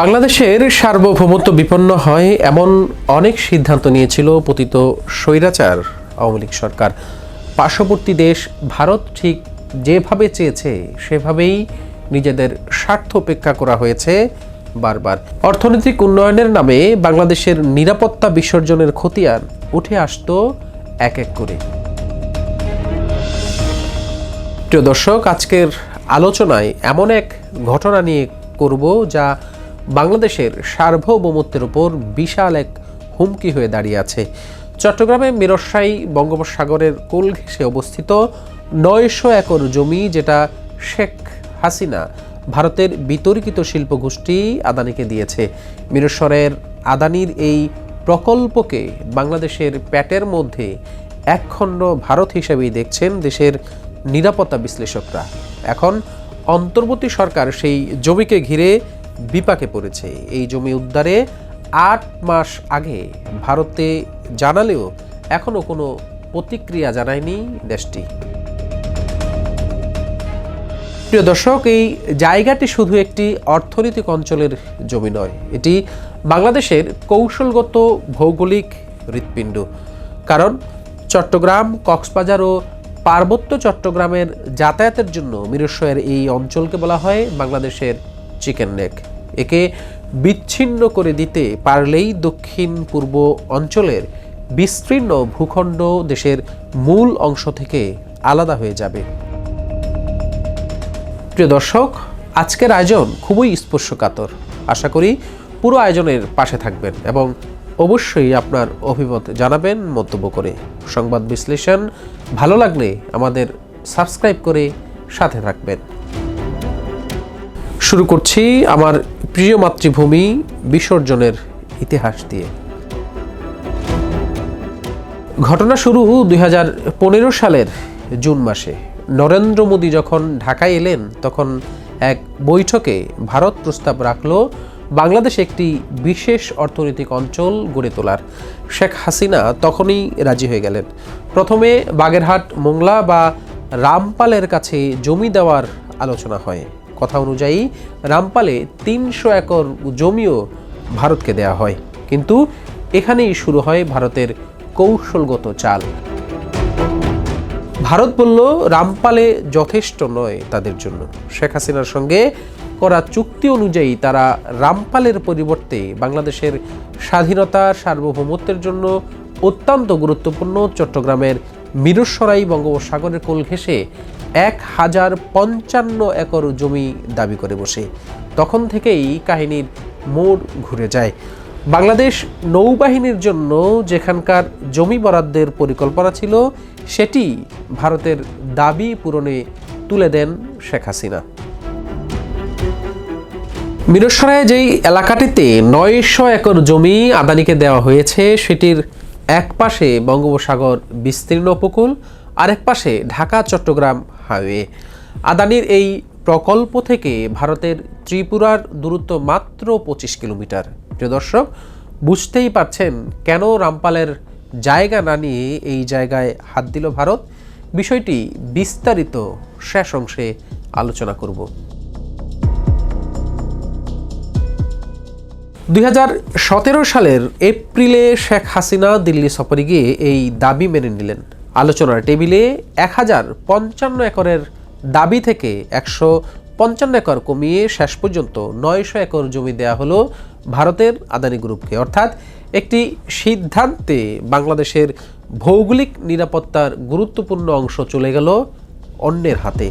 বাংলাদেশের সার্বভৌমত্ব বিপন্ন হয় এমন অনেক সিদ্ধান্ত নিয়েছিল পতিত স্বৈরাচার আওয়ামী লীগ সরকার। পার্শ্ববর্তী দেশ ভারত ঠিক যেভাবে চেয়েছে, সেভাবেই নিজেদের স্বার্থ উপেক্ষা করা হয়েছে বারবার। অর্থনৈতিক উন্নয়নের নামে বাংলাদেশের নিরাপত্তা বিসর্জনের খতিয়ান উঠে আসতো এক এক করে। প্রিয় দর্শক, আজকের আলোচনায় এমন এক ঘটনা নিয়ে করব যা বাংলাদেশের সার্বভৌমত্বের উপর বিশাল এক হুমকি হয়ে দাঁড়িয়ে আছে। চট্টগ্রামে মিরসাই বঙ্গোপসাগরের কোল ঘেঁষে অবস্থিত নয়শো একর জমি, যেটা শেখ হাসিনা ভারতের বিতর্কিত শিল্প গোষ্ঠী আদানিকে দিয়েছে। মিরসরের আদানির এই প্রকল্পকে বাংলাদেশের প্যাটের মধ্যে একখণ্ড ভারত হিসেবেই দেখছেন দেশের নিরাপত্তা বিশ্লেষকরা। এখন অন্তর্বর্তী সরকার সেই জমিকে ঘিরে বিপাকে পড়েছে। এই জমি উদ্ধারে আট মাস আগে ভারতে জানালেও এখনও কোনো প্রতিক্রিয়া জানায়নি দেশটি। প্রিয় দর্শক, এই জায়গাটি শুধু একটি অর্থনৈতিক অঞ্চলের জমি নয়, এটি বাংলাদেশের কৌশলগত ভৌগোলিক হৃৎপিণ্ড। কারণ চট্টগ্রাম, কক্সবাজার ও পার্বত্য চট্টগ্রামের যাতায়াতের জন্য মিরসয়ের এই অঞ্চলকে বলা হয় বাংলাদেশের চিকেন নেক একে বিচ্ছিন্ন করে দিতে পারলেই দক্ষিণ পূর্ব অঞ্চলের বিস্তীর্ণ ভূখণ্ড দেশের মূল অংশ থেকে আলাদা হয়ে যাবে। প্রিয় দর্শক, আজকের আয়োজন খুবই স্পর্শকাতর। আশা করি পুরো আয়োজনের পাশে থাকবেন এবং অবশ্যই আপনার অভিমত জানাবেন মন্তব্য করে। সংবাদ বিশ্লেষণ ভালো লাগলে আমাদের সাবস্ক্রাইব করে সাথে থাকবেন। শুরু করছি আমার প্রিয় মাতৃভূমি বিসর্জনের ইতিহাস দিয়ে। ঘটনা শুরু দু হাজার পনেরো সালের জুন মাসে। নরেন্দ্র মোদী যখন ঢাকায় এলেন, তখন এক বৈঠকে ভারত প্রস্তাব রাখল বাংলাদেশ একটি বিশেষ অর্থনৈতিক অঞ্চল গড়ে তোলার। শেখ হাসিনা তখনই রাজি হয়ে গেলেন। প্রথমে বাগেরহাট, মোংলা বা রামপালের কাছে জমি দেওয়ার আলোচনা হয়। কথা অনুযায়ী রামপালে তিনশো একর জমিও ভারতকে দেয়া হয়। কিন্তু এখানেই শুরু হয় ভারতের কৌশলগত চাল। ভারত বলল, রামপালে যথেষ্ট নয় তাদের জন্য। শেখ হাসিনার সঙ্গে করা চুক্তি অনুযায়ী তারা রামপালের পরিবর্তে বাংলাদেশের স্বাধীনতা, সার্বভৌমত্বের জন্য অত্যন্ত গুরুত্বপূর্ণ চট্টগ্রামের মিরসরাই বঙ্গোপসাগরের কোল ঘেঁষে এক হাজার পঞ্চান্ন একর জমি দাবি করে বসে। তখন থেকেই কাহিনীর মোড় ঘুরে যায়। বাংলাদেশ নৌবাহিনীর জন্য যেখানকার জমি বরাদ্দের পরিকল্পনা ছিল, সেটি ভারতের দাবি পূরণে তুলে দেন শেখ হাসিনা। মিরসরায় যেই এলাকাটিতে নয়শো একর জমি আদানিকে দেওয়া হয়েছে, সেটির এক পাশে বঙ্গোপসাগর বিস্তীর্ণ উপকূল, আরেক পাশে ঢাকা, চট্টগ্রাম হাইওয়ে। আদানির এই প্রকল্প থেকে ভারতের ত্রিপুরার দূরত্ব মাত্র পঁচিশ কিলোমিটার। প্রিয় দর্শক, বুঝতেই পারছেন কেন রামপালের জায়গা না নিয়ে এই জায়গায় হাত দিল ভারত? বিষয়টি বিস্তারিত শেষ অংশে আলোচনা করব। দুই হাজার সতেরো সালের এপ্রিলে শেখ হাসিনা দিল্লি সফরে গিয়ে এই দাবি মেনে নিলেন। আলোচনার টেবিলে এক হাজার পঞ্চান্ন একরের দাবি থেকে একশো পঞ্চান্ন একর কমিয়ে শেষ পর্যন্ত নয়শো একর জমি দেয়া হলো ভারতের আদানি গ্রুপকে। অর্থাৎ একটি সিদ্ধান্তে বাংলাদেশের ভৌগোলিক নিরাপত্তার গুরুত্বপূর্ণ অংশ চলে গেল অন্যের হাতে।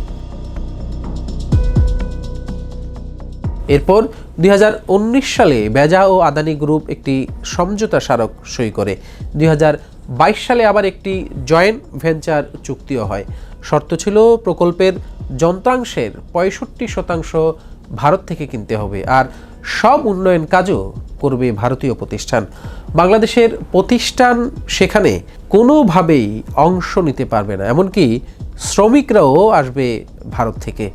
এরপর দুই হাজার উনিশ সালে বেজা ও আদানি গ্রুপ একটি সমঝোতা স্মারক সই করে। দুই হাজার সালে আবার একটি জয়েন্ট ভেঞ্চার চুক্তিও হয়। শর্ত ছিল প্রকল্পের যন্ত্রাংশের পঁয়ষট্টি শতাংশ ভারত থেকে কিনতে হবে আর সব উন্নয়ন কাজও করবে ভারতীয় প্রতিষ্ঠান। বাংলাদেশের প্রতিষ্ঠান সেখানে কোনোভাবেই অংশ নিতে পারবে না, এমনকি শ্রমিকরাও আসবে ভারত থেকে।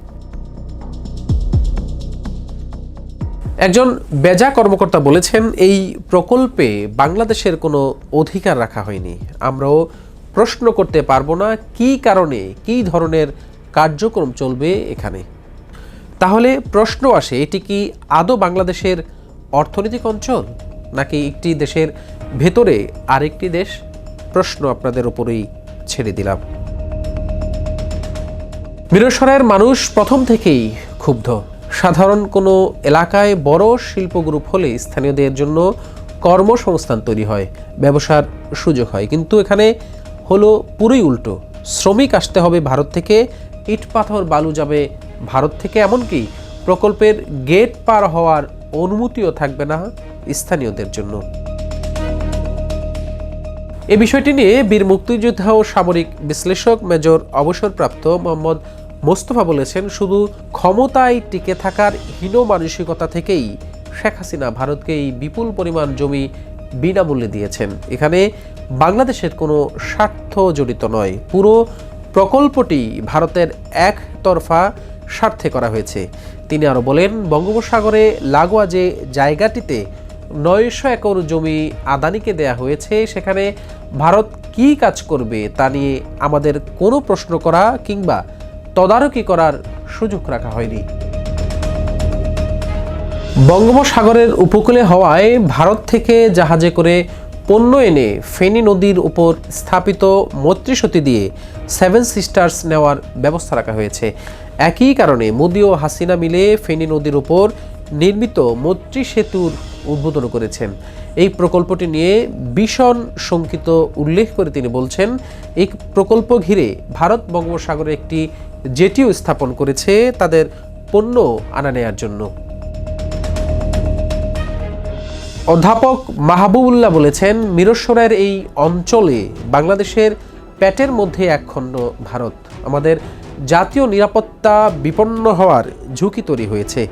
একজন বেজা কর্মকর্তা বলেছেন, এই প্রকল্পে বাংলাদেশের কোনো অধিকার রাখা হয়নি। আমরাও প্রশ্ন করতে পারব না কী কারণে, কী ধরনের কার্যক্রম চলবে এখানে। তাহলে প্রশ্ন আসে, এটি কি আদৌ বাংলাদেশের অর্থনৈতিক অঞ্চল, নাকি একটি দেশের ভেতরে আরেকটি দেশ? প্রশ্ন আপনাদের উপরেই ছেড়ে দিলাম। মিরসরাইয়ের মানুষ প্রথম থেকেই ক্ষুব্ধ। সাধারণ কোনো এলাকায় বড় শিল্প গ্রুপ হলে স্থানীয়দের জন্য কর্মসংস্থান তৈরি হয়, ব্যবসার সুযোগ হয়। কিন্তু এখানে হলো পুরোই উল্টো। শ্রমিক আসতে হবে ভারত থেকে, ইট পাথর বালু যাবে ভারত থেকে। এমনকি প্রকল্পের গেট পার হওয়ার অনুমতিও থাকবে না স্থানীয়দের জন্য। এ বিষয়টি নিয়ে বীর মুক্তিযোদ্ধা ও সামরিক বিশ্লেষক মেজর অবসরপ্রাপ্ত মোহাম্মদ মোস্তফা বলেছেন, শুধু ক্ষমতায় টিকে থাকার হীন মানসিকতা থেকেই শেখ হাসিনা ভারতকে এই বিপুল পরিমাণ জমি বিনামূল্যে দিয়েছেন। এখানে বাংলাদেশের কোনো স্বার্থ জড়িত নয়। পুরো প্রকল্পটি ভারতের একতরফা স্বার্থে করা হয়েছে। তিনি আরও বলেন, বঙ্গোপসাগরে লাগোয়া যে জায়গাটিতে নয়শো একর জমি আদানিকে দেয়া হয়েছে, সেখানে ভারত কি কাজ করবে তা নিয়ে আমাদের কোনো প্রশ্ন করা কিংবা তদারকি করার সুযোগ রাখা হয়নি। বঙ্গোপসাগরের উপকূলে হওয়ায় ভারত থেকে জাহাজে করে পণ্য এনে ফেনী নদীর উপর স্থাপিত মৈত্রীসতী দিয়ে সেভেন সিস্টার্স নেওয়ার ব্যবস্থা রাখা হয়েছে। একই কারণে মোদী ও হাসিনা মিলে ফেনী নদীর উপর নির্মিত মৈত্রী সেতুর উদ্বোধন করেছেন। এই প্রকল্পটি নিয়ে ভীষণ শঙ্কিত উল্লেখ করে তিনি বলছেন, এই প্রকল্প ঘিরে ভারত বঙ্গোপসাগরে একটি জেটিও স্থাপন করেছে তাদের পণ্য আনা নেয়ার জন্য। অধ্যাপক মাহবুবুল্লাহ বলেছেন, মিরসরাইয়ের এই অঞ্চলে বাংলাদেশের প্যাটের মধ্যে একখণ্ড ভারত। আমাদের জাতীয় নিরাপত্তা বিপন্ন হওয়ার ঝুঁকি তৈরি হয়েছে।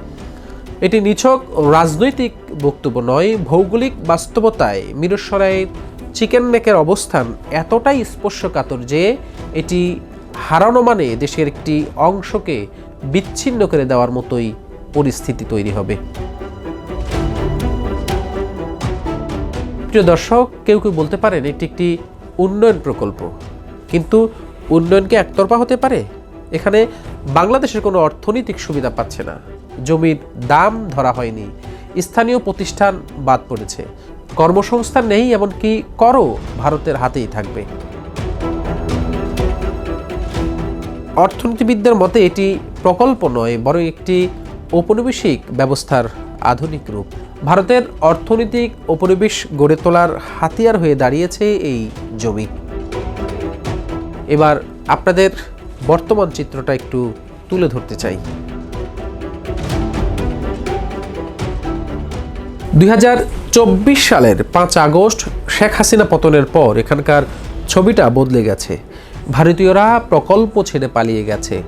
এটি নিছক রাজনৈতিক বক্তব্য নয়, ভৌগোলিক বাস্তবতায় মিরসরাইয়ের চিকেন নেকের অবস্থান এতটাই স্পর্শকাতর যে এটি হারানো মানে দেশের একটি অংশকে বিচ্ছিন্ন করে দেওয়ার মতোই পরিস্থিতি তৈরি হবে। প্রিয় দর্শক, কেউ কেউ বলতে পারেন এটি একটি উন্নয়ন প্রকল্প। কিন্তু উন্নয়নকে একতরফা হতে পারে? এখানে বাংলাদেশের কোনো অর্থনৈতিক সুবিধা পাচ্ছে না। জমির দাম ধরা হয়নি, স্থানীয় প্রতিষ্ঠান বাদ পড়েছে, কর্মসংস্থান নেই, এমনকি করও ভারতের হাতেই থাকবে। অর্থনীতিবিদদের মতে এটি প্রকল্প নয়, বরং একটি ঔপনিবেশিক ব্যবস্থার আধুনিক রূপ। ভারতের অর্থনৈতিক উপনিবেশ গড়ে তোলার হাতিয়ার হয়ে দাঁড়িয়েছে এই জমি। এবার আপনাদের বর্তমান চিত্রটা একটু তুলে ধরতে চাই। দুই হাজার চব্বিশ সালের পাঁচ আগস্ট শেখ হাসিনা পতনের পর এখানকার ছবিটা বদলে গেছে। ভারতীয়রা প্রকল্প ছেড়ে পালিয়ে গেছে।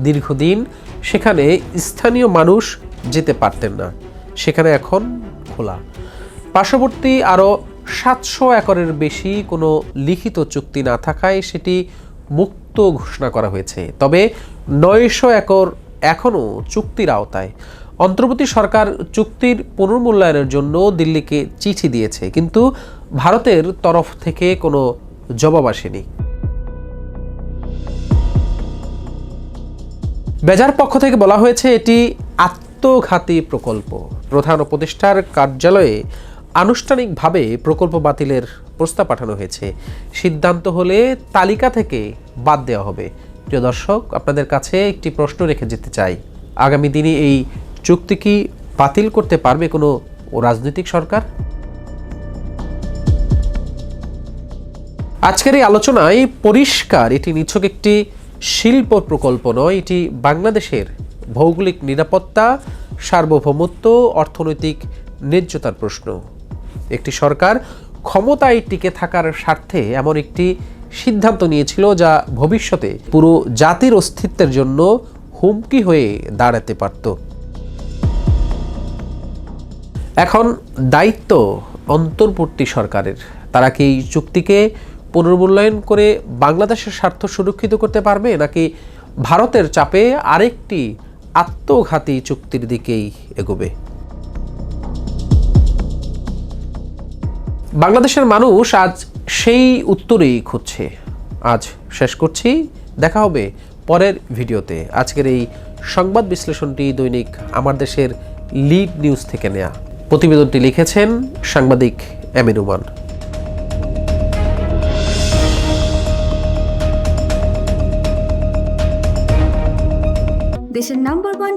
দীর্ঘদিন সেখানে স্থানীয় মানুষ যেতে পারতেন না। সেখানে এখন খোলা। পার্শ্ববর্তী আরও সাতশো একরের বেশি কোনো লিখিত চুক্তি না থাকায় সেটি মুক্ত ঘোষণা করা হয়েছে। তবে নয়শো একর এখনও চুক্তির আওতায়। অন্তর্বর্তী সরকার চুক্তির পুনর্মূল্যায়নের জন্য দিল্লিকে চিঠি দিয়েছে, কিন্তু ভারতের তরফ থেকে কোনো জবাব আসেনি। বেজার পক্ষ থেকে বলা হয়েছে এটি আত্মঘাতী প্রকল্প। প্রধান উপদেষ্টার কার্যালয়ে আনুষ্ঠানিকভাবে প্রকল্প বাতিলের প্রস্তাব পাঠানো হয়েছে। সিদ্ধান্ত হলে তালিকা থেকে বাদ দেওয়া হবে। প্রিয় দর্শক, আপনাদের কাছে একটি প্রশ্ন রেখে যেতে চাই। আগামী দিনে এই চুক্তি কি বাতিল করতে পারবে কোনো রাজনৈতিক সরকার? আজকের এই আলোচনায় পরিষ্কার, এটি নিছক একটি শিল্প প্রকল্প নয়, এটি বাংলাদেশের ভৌগোলিক নিরাপত্তা, সার্বভৌমত্ব, অর্থনৈতিক ন্যায্যতার প্রশ্ন। একটি সরকার ক্ষমতায় টিকে থাকার স্বার্থে এমন একটি সিদ্ধান্ত নিয়েছিল যা ভবিষ্যতে পুরো জাতির অস্তিত্বের জন্য হুমকি হয়ে দাঁড়াতে পারত। এখন দায়িত্ব অন্তর্বর্তী সরকারের। তারা কি এই চুক্তিকে পুনর্মূল্যায়ন করে বাংলাদেশের স্বার্থ সুরক্ষিত করতে পারবে নাকি ভারতের চাপে আরেকটি আত্মঘাতী চুক্তির দিকেই এগোবে? বাংলাদেশের মানুষ আজ সেই উত্তরেই খুঁজছে। আজ শেষ করছি। দেখা হবে পরের ভিডিওতে। আজকের এই সংবাদ বিশ্লেষণটি দৈনিক আমার দেশের লিড নিউজ থেকে নেয়া। প্রতিবেদনটি লিখেছেন সাংবাদিক এমিনুমান